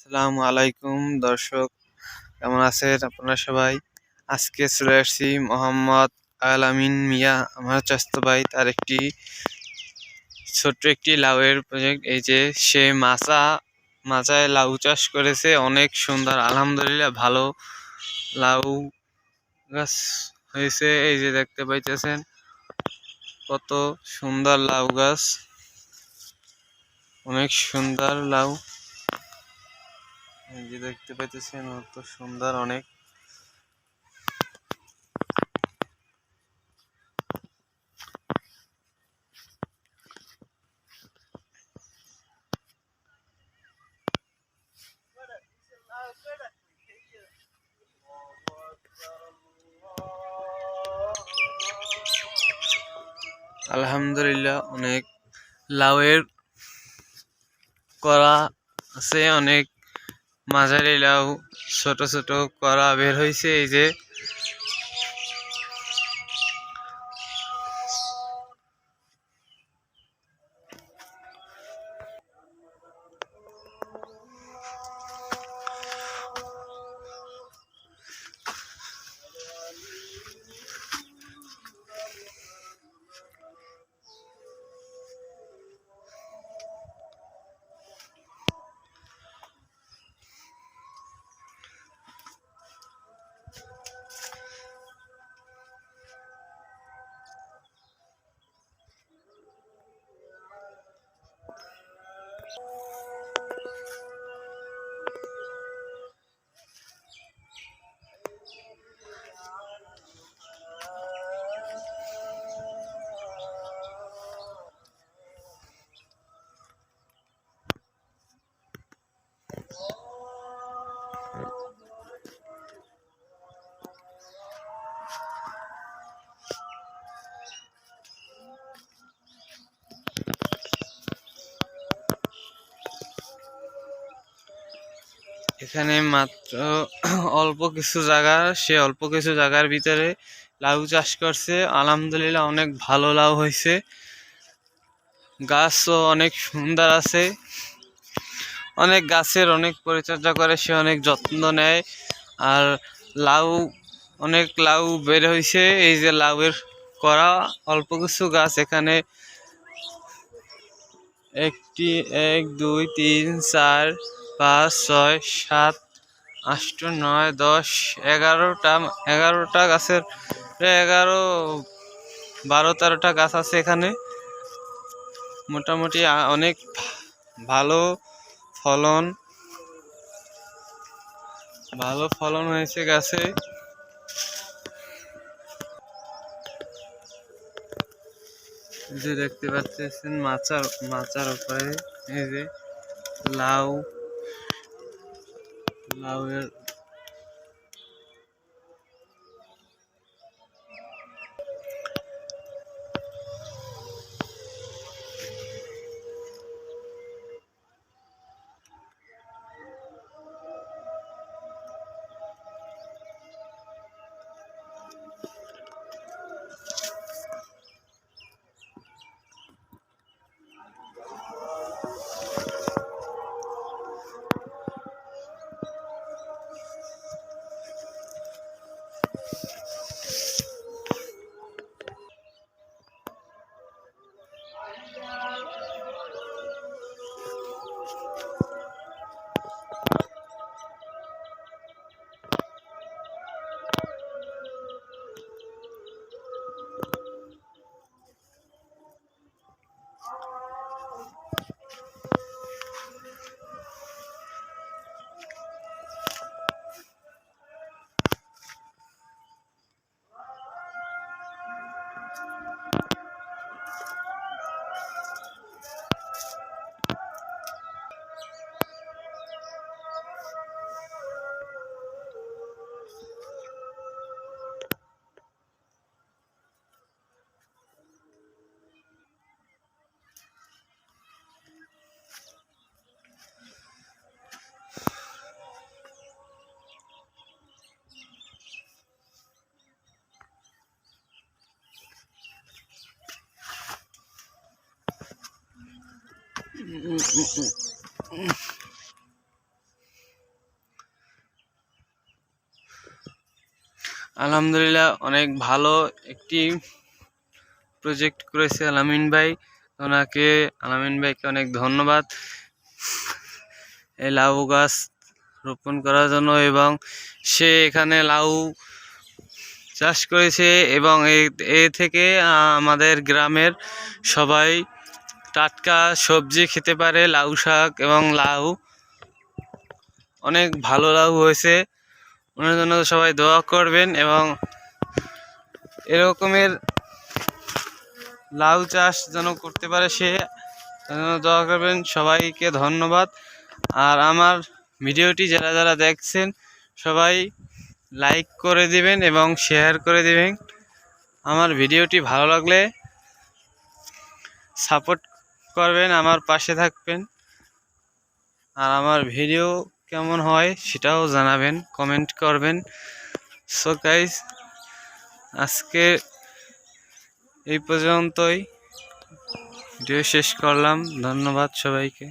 আসসালামু আলাইকুম দর্শক, কেমন আছেন আপনারা সবাই? আজকে চলে আসছি মোহাম্মদ আল আমিন মিয়া, আমার চাস্ত ভাই, তার একটি ছোট্ট একটি লাউয়ের প্রজেক্ট এই যে সে মাচা মাচায় লাউ চাষ করেছে, অনেক সুন্দর, আলহামদুলিল্লাহ ভালো লাউ গাছ হয়েছে। এই যে দেখতে পাইতেছেন, কত সুন্দর লাউ গাছ, অনেক সুন্দর লাউ। এই যে দেখতে পাইতেছেন কত সুন্দর অনেক। আলহামদুলিল্লাহ অনেক লাউয়ের করা আছে অনেক মাঝারি লাউ ছোট ছোট করা বের হয়েছে এই যে এখানে মাত্র অল্প কিছু জায়গা, সে অল্প কিছু জায়গার ভিতরে লাউ চাষ করছে। আলহামদুলিল্লাহ অনেক ভালো লাউ হয়েছে। গাছও অনেক সুন্দর আছে। অনেক গাছের অনেক পরিচর্যা করে, সে অনেক যত্ন নেয়। আর লাউ, অনেক লাউ বের হয়েছে। এই যে লাউয়ের করা অল্প কিছু গাছ এখানে। একটি, এক, দুই, তিন, চার পাঁচ, ছয়, সাত আষ্ট নয়, দশ, এগারোটা এগারোটা গাছের, এগারো, বারো, তেরোটা গাছ আছে এখানে। মোটামুটি অনেক ভালো ফলন ভালো ফলন হয়েছে গাছে। যে দেখতে পাচ্ছেন মাচার মাচার উপরে, এই যে লাউ লাউয়ের আলহামদুলিল্লাহ, অনেক ভালো একটি প্রজেক্ট করেছে আলামিন ভাই। ওনাকে, আলামিন ভাইকে অনেক ধন্যবাদ। এই লাউ গাছ রোপণ করার জন্য এবং সে এখানে লাউ চাষ করেছে এবং এ থেকে আমাদের গ্রামের সবাই টাটকা সবজি খেতে পারে, লাউ শাক এবং লাউ। অনেক ভালো লাউ হয়েছে। ওনার জন্য সবাই দোয়া করবেন এবং এরকমের লাউ চাষ যেন করতে পারে সে দোয়া করবেন। সবাইকে ধন্যবাদ। আর আমার ভিডিওটি যারা যারা দেখছেন, সবাই লাইক করে দিবেন এবং শেয়ার করে দিবেন। আমার ভিডিওটি ভালো লাগলে সাপোর্ট করবেন, আমার পাশে থাকবেন। আর আমার ভিডিও কেমন হয় সেটাও জানাবেন কমেন্ট করবেন। সো গাইজ আজকে এই পর্যন্তই। ভিডিও শেষ করলাম, ধন্যবাদ সবাইকে।